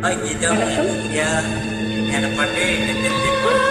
Ay, ito, ya, yan ang pati,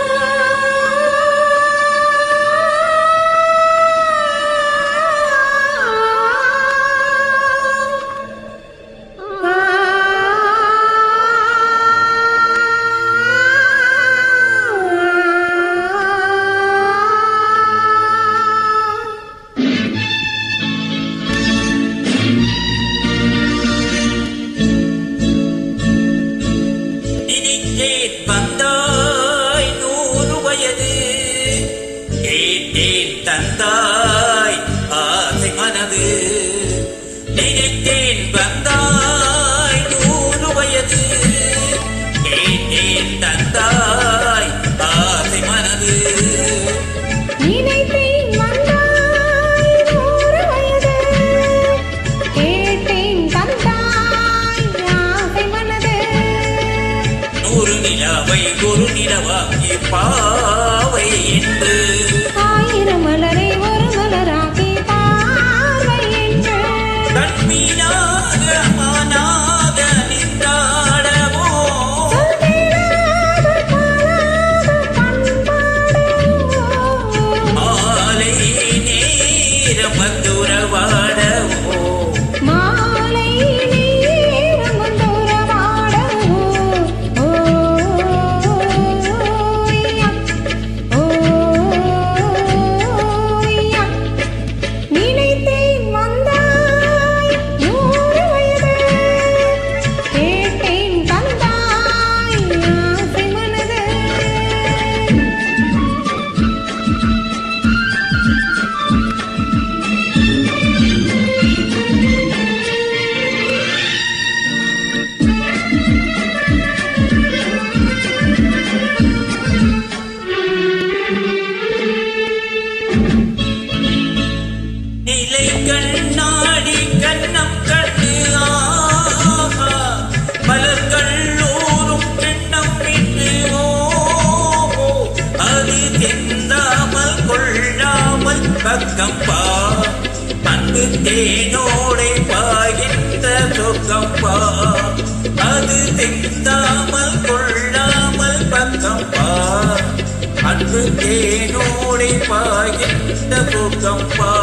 வந்தாய் ஆசை மனது நினைத்தேன் வந்தாய் நூறு வயது ஏன் தந்தாய் ஆசை மனது ஒரு நிலவை ஒரு நிலவாகி பா தேனோடை பாகித்த சொக்கம்பா. அது திந்தாமல் கொள்ளாமல் பக்கம்பா. அன்று தேனோடை பாகித்த சொக்கம்பா.